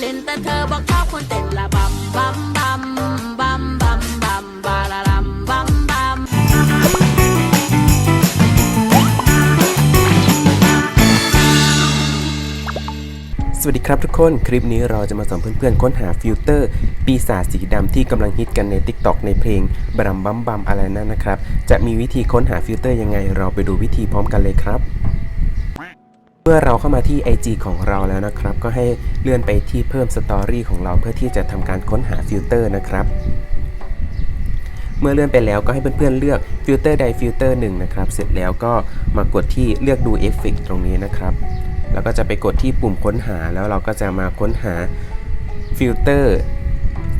เล่นแต่เธอบอกชอบคนเต้นละบัมบัมบัมบัมบัมบัมบาลาลัมบัมบัมสวัสดีครับทุกคน คลิปนี้เราจะมาสอนเพื่อนๆ ค้นหาฟิลเตอร์ ปีศาจสีดำที่กำลังฮิตกันใน TikTok ในเพลงบรัมบัมบัมอะไรนั่นนะครับ จะมีวิธีค้นหาฟิลเตอร์ยังไงเราไปดูวิธีพร้อมกันเลยครับ เมื่อเราเข้ามาที่ IG ของเราแล้วนะครับ ก็ให้เลื่อนไปที่เพิ่มสตอรี่ของเราเพื่อที่จะทำการค้นหาฟิลเตอร์นะครับ เมื่อเลื่อนไปแล้วก็ให้เพื่อนๆเลือกฟิลเตอร์ใดฟิลเตอร์หนึ่งนะครับ เสร็จแล้วก็มากดที่เลือกดูเอฟเฟกตรงนี้นะครับ แล้วก็จะไปกดที่ปุ่มค้นหาแล้วเราก็จะมาค้นหาฟิลเตอร์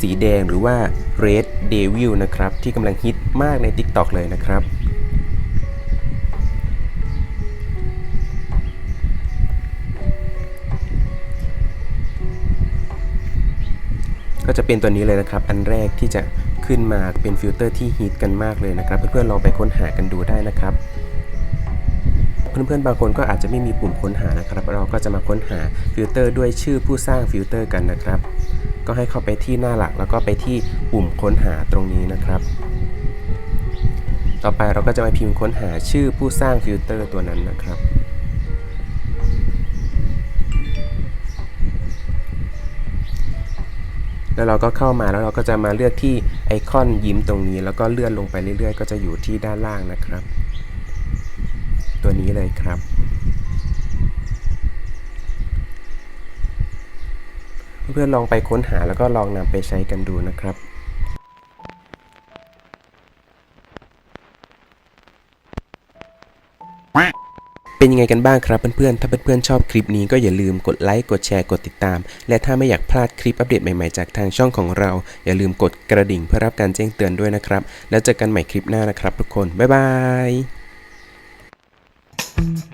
สีแดงหรือว่า Red Devil นะครับ ที่กำลังฮิตมากใน TikTok เลยนะครับ ก็จะเป็นตัวนี้เลยนะครับ อันแรกที่จะขึ้นมาเป็นฟิลเตอร์ที่ฮิตกันมากเลยนะครับ เพื่อนๆลองไปค้นหากันดูได้นะครับ เพื่อนๆบางคนก็อาจจะไม่มีปุ่มค้นหานะครับ เราก็จะมาค้นหาฟิลเตอร์ด้วยชื่อผู้สร้างฟิลเตอร์กันนะครับ ก็ให้เข้าไปที่หน้าหลักแล้วก็ไปที่ปุ่มค้นหาตรงนี้นะครับ ต่อไปเราก็จะมาพิมพ์ค้นหาชื่อผู้สร้างฟิลเตอร์ตัวนั้นนะครับ แล้วเราก็เข้ามาแล้วเราก็จะมาเลือกที่ไอคอนยิ้มตรงนี้ แล้วก็เลื่อนลงไปเรื่อยๆ ก็จะอยู่ที่ด้านล่างนะครับ ตัวนี้เลยครับ เพื่อนๆลองไปค้นหาแล้วก็ลองนำไปใช้กันดูนะครับเป็น ยังไงกันบ้างครับเพื่อนๆ ถ้าเพื่อนๆชอบคลิปนี้ก็อย่าลืมกดไลค์กดแชร์กดติดตาม และถ้าไม่อยากพลาดคลิปอัปเดตใหม่ๆจากทางช่องของเรา อย่าลืมกดกระดิ่งเพื่อรับการแจ้งเตือนด้วยนะครับ แล้วเจอกันใหม่คลิปหน้านะครับทุกคนบ๊ายบาย